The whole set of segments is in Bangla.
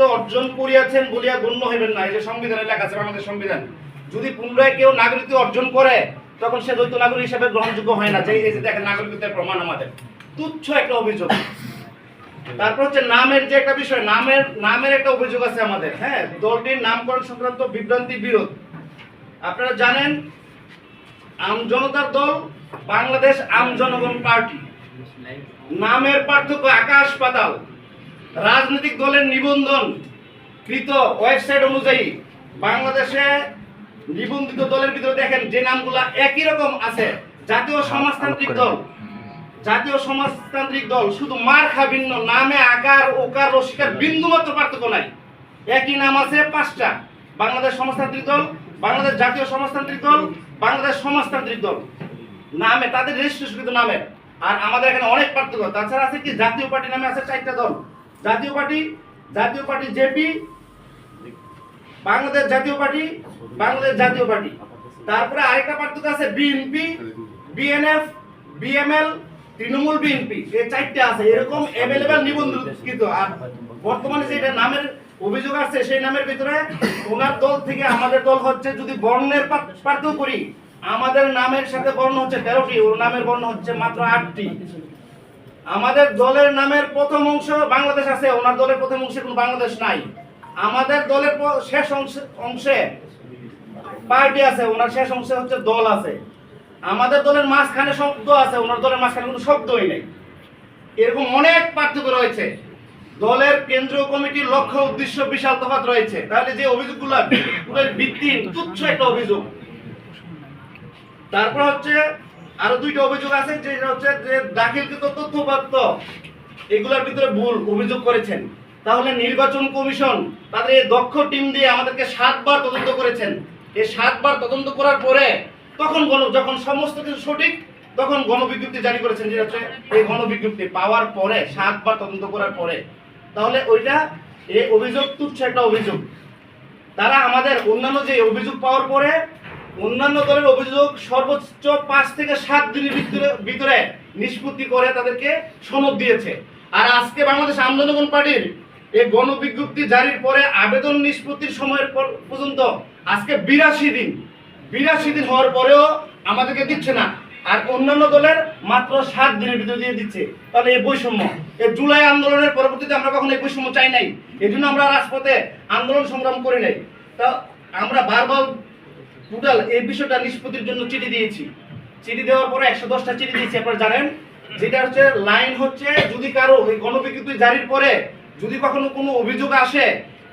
অর্জন করিয়াছেন বলিয়া গণ্য হইবেন না। এই যে সংবিধানে লেখা আছে আমাদের সংবিধান। যদি পুনরায় কেউ নাগরিকত্ব অর্জন করে, তখন সে দ্বৈত নাগরিক হিসেবে গ্রহণযোগ্য হয় না। যে এই যে দেখেন, নাগরিকত্বের প্রমাণ আমাদের। তুচ্ছ একটা অভিযোগ। তারপর হচ্ছে নামের যে একটা বিষয়, নামের নামের একটা অভিযোগ আছে আমাদের। হ্যাঁ দলটির নামকরণ সংক্রান্ত বিভ্রান্তি, বিরোধ। আপনারা জানেন, আম জনতার দল, বাংলাদেশ আম জনগণ পার্টি। নামের পার্থক্য আকাশ পাতাল। রাজনৈতিক দলের নিবন্ধন কৃত ওয়েবসাইট অনুযায়ী বাংলাদেশে নিবন্ধিত দলের ভিতরে দেখেন যে নামগুলা একই রকম আছে। জাতীয় সমাজতান্ত্রিক দল। জাতীয় সমাজতান্ত্রিক দল শুধু মার খা ভিন্ন নামে আকার ওকার রসিকার বিন্দু মাত্র পার্থক্য নাই। একই নাম আছে পাঁচটা। বাংলাদেশ সমাজতান্ত্রিক দল বাংলাদেশ জাতীয় সমাজতান্ত্রিক দল বাংলাদেশ সমাজতান্ত্রিক দল। নামে তাদের রেজিস্ট্রেশন নামে। আর আমাদের এখানে অনেক পার্থক্য। তাছাড়া আছে কি? জাতীয় পার্টি নামে আছে চারটা দল। জাতীয় পার্টি জাতীয় পার্টি জেপি, বাংলাদেশ জাতীয় পার্টি, বাংলাদেশ জাতীয় পার্টি। তারপরে আরেকটা পার্থক্য আছে BNP, BNF, BML, Trinamool, BNP. এই চারটে আছে, এরকম অ্যাভেলেবেল নিবন্ধিত। আর বর্তমানে যেটা নামের অভিযোগ আছে সেই নামের ভিতরে ওনার দল থেকে আমাদের দল হচ্ছে যদি বর্ণের পার- পার্থক্য করি, আমাদের নামের সাথে বর্ণ হচ্ছে তেরোটি, ওর নামের বর্ণ হচ্ছে মাত্র আটটি। আমাদের দলের নামের প্রথম অংশ বাংলাদেশ আছে, ওনার দলের প্রথম অংশে কোনো বাংলাদেশ নাই। আমাদের দলের শেষ অংশে পার্টি আছে, ওনার শেষ অংশে হচ্ছে দল আছে। আমাদের দলের মাঝখানে শব্দ আছে, ওনার দলের মাঝখানে কোনো শব্দই নেই। এরকম অনেক পার্থক্য রয়েছে। দলের কেন্দ্রীয় কমিটির লক্ষ্য উদ্দেশ্য বিশাল তফাৎ রয়েছে। তাহলে যে অভিযোগগুলো ভিত্তিহীন তুচ্ছ একটা অভিযোগ। তারপর হচ্ছে আরও দুইটা অভিযোগ আছে, যেটা হচ্ছে যে দাখিলকৃত তথ্যপত্র এগুলোর ভিতরে ভুল অভিযোগ করেছেন। তাহলে নির্বাচন কমিশন তাদের এই দক্ষ টিম দিয়ে আমাদেরকে সাতবার তদন্ত করেছেন। এই সাতবার তদন্ত করার পরে তখন গণ যখন সমস্ত কিছু সঠিক, তখন গণবিজ্ঞপ্তি জারি করেছেন, যেটা হচ্ছে এই গণবিজ্ঞপ্তি পাওয়ার পরে, সাতবার তদন্ত করার পরে। তাহলে ওইটা এই অভিযোগ তুচ্ছ একটা অভিযোগ। তারা আমাদের অন্যান্য যে অভিযোগ পাওয়ার পরে অন্যান্য দলের অভিযোগ সর্বোচ্চ পাঁচ থেকে সাত দিনের ভিতরে ভিতরে নিষ্পত্তি করে তাদেরকে সনদ দিয়েছে। আর আজকে বাংলাদেশ আন্দোলন পার্টির এই গণবিজ্ঞপ্তি জারির পরে আবেদন নিষ্পত্তির সময়ের পর- পর্যন্ত আজকে বিরাশি দিন বিরাশি দিন হওয়ার পরেও আমাদেরকে দিচ্ছে না। আর অন্যান্য দলের মাত্র সাত দিনের ভিতরে দিয়ে দিচ্ছে। তাহলে এই বৈষম্য, এই জুলাই আন্দোলনের পরবর্তীতে আমরা কখনো এই বৈষম্য চাই নাই। এই আমরা রাজপথে আন্দোলন সংগ্রাম করি নাই। তা আমরা বারবার টোটাল এই বিষয়টা নিষ্পত্তির জন্য চিঠি দিয়েছি। চিঠি দেওয়ার পরে একশো দশটা চিঠি দিয়েছি, আপনারা জানেন? যেটা হচ্ছে, লাইন হচ্ছে, যদি কারও এই গণবিজ্ঞপ্তি জারির পরে যদি কখনো কোনো অভিযোগ আসে,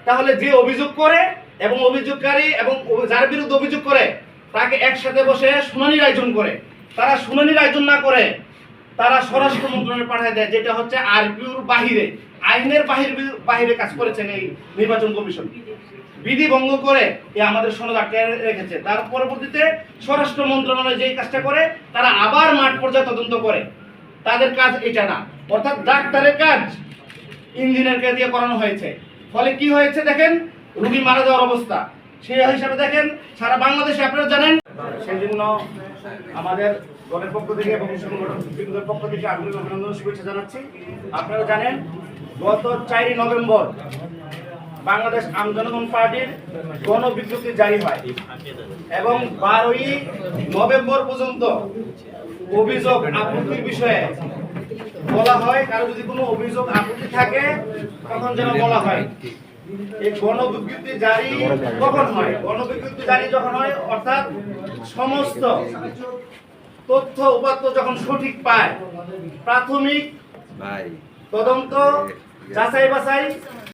তাহলে যে অভিযোগ করে এবং অভিযোগকারী এবং যার বিরুদ্ধে অভিযোগ করে, তাকে একসাথে বসে শুনানির আয়োজন করে। তারা শুনানির আয়োজন না করে, তারা স্বরাষ্ট্র মন্ত্রণালয়ে পাঠিয়ে দেয়, যেটা হচ্ছে আরপিউর বাহিরে, আইনের বাহির বাহিরে কাজ করেছেন এই নির্বাচন কমিশন। বিধি ভঙ্গ করে এ আমাদের সনদ আটকে রেখেছে। তার পরবর্তীতে স্বরাষ্ট্র মন্ত্রণালয় যেই কাজটা করে, তারা আবার মাঠ পর্যায়ে তদন্ত করে। তাদের কাজ এটা না। অর্থাৎ ডাক্তারের কাজ ইঞ্জিনিয়ারকে দিয়ে করানো হয়েছে। ফলে কি হয়েছে দেখেন? রুগী মারা যাওয়ার অবস্থা। সেই হিসাবে দেখেন, সারা বাংলাদেশে আপনারা জানেন সেই জন্য আমাদের দলের পক্ষ থেকে এবং সংগঠন বিন্দুদের পক্ষ থেকে আগ্রহী অভিনন্দন শুভেচ্ছা জানাচ্ছি। আপনারা জানেন, গত চারই নভেম্বর বাংলাদেশ আম জনগণ পার্টির গণবিজ্ঞপ্তি জারি হয়। এবং বারোই নভেম্বর পর্যন্ত অভিযোগ আপত্তির বিষয়ে বলা হয় কারও যদি কোনো অভিযোগ আপত্তি থাকে তখন যেন বলা হয়। এই গণবিজ্ঞপ্তি জারি কখন হয়? গণবিজ্ঞপ্তি জারি যখন হয় অর্থাৎ সমস্ত তথ্য উপাত্ত যখন সঠিক পায় প্রাথমিক তদন্ত যাচাই বাছাই